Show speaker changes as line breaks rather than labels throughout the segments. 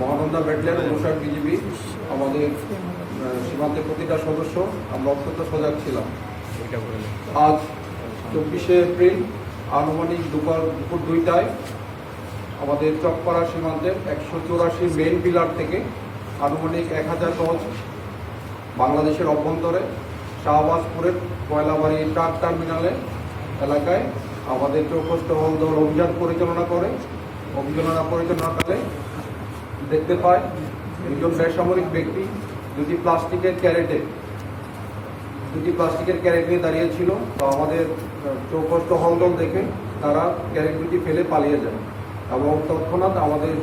Mahananda battalion অনুসার BGB আমাদের সীমান্তের প্রতিটা সদস্য আমরা অত্যন্ত সজাগ ছিলাম আজ চব্বিশে এপ্রিল আনুমানিক দুপুর দুপুর দুইটায় আমাদের চকপাড়া সীমান্তের একশো চৌরাশি মেন পিলার থেকে আনুমানিক এক হাজার গজ বাংলাদেশের অভ্যন্তরে শাহবাজপুরের কয়লাবাড়ি ট্রাক টার্মিনালে এলাকায় আমাদের চৌকস টহল দল অভিযান পরিচালনা করে। অভিযাননা পরিচালনাকালে দেখতে পায় একজন বেসামরিক ব্যক্তি দুটি প্লাস্টিকের ক্যারেটে দুটি প্লাস্টিকের ক্যারেট নিয়ে দাঁড়িয়েছিল তো আমাদের আহ, চৌকস টহল দল দেখে তারা ক্যারেট দুটি ফেলে পালিয়ে যায়। এবং তৎক্ষণাৎ আমাদের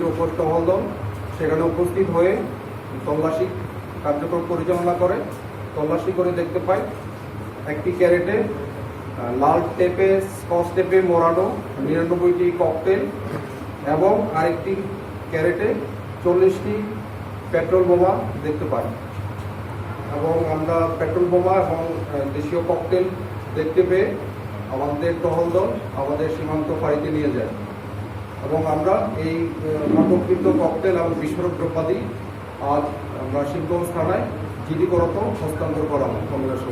চৌকস টহল দল, সেখানে উপস্থিত হয়ে তল্লাশি কার্যক্রম পরিচালনা করে। তল্লাশি করে দেখতে পাই, একটি ক্যারেটে লাল টেপে, স্কচ টেপে মোড়ানো নিরানব্বইটি ককটেল এবং আরেকটি ক্যারেটে চল্লিশটি পেট্রোল বোমা দেখতে পাই। এবং আমরা পেট্রোল বোমা এবং দেশীয় ককটেল দেখতে পেয়ে আমাদের টহল দল আমাদের সীমান্ত ফাঁড়িতে নিয়ে যায়। এবং আমরা এই আটককৃত ককটেল এবং বিস্ফোরক দ্রব্যাদি আজ আমরা শিবগঞ্জ থানায় জিডি করত হস্তান্তর করা হয় কংগ্রেস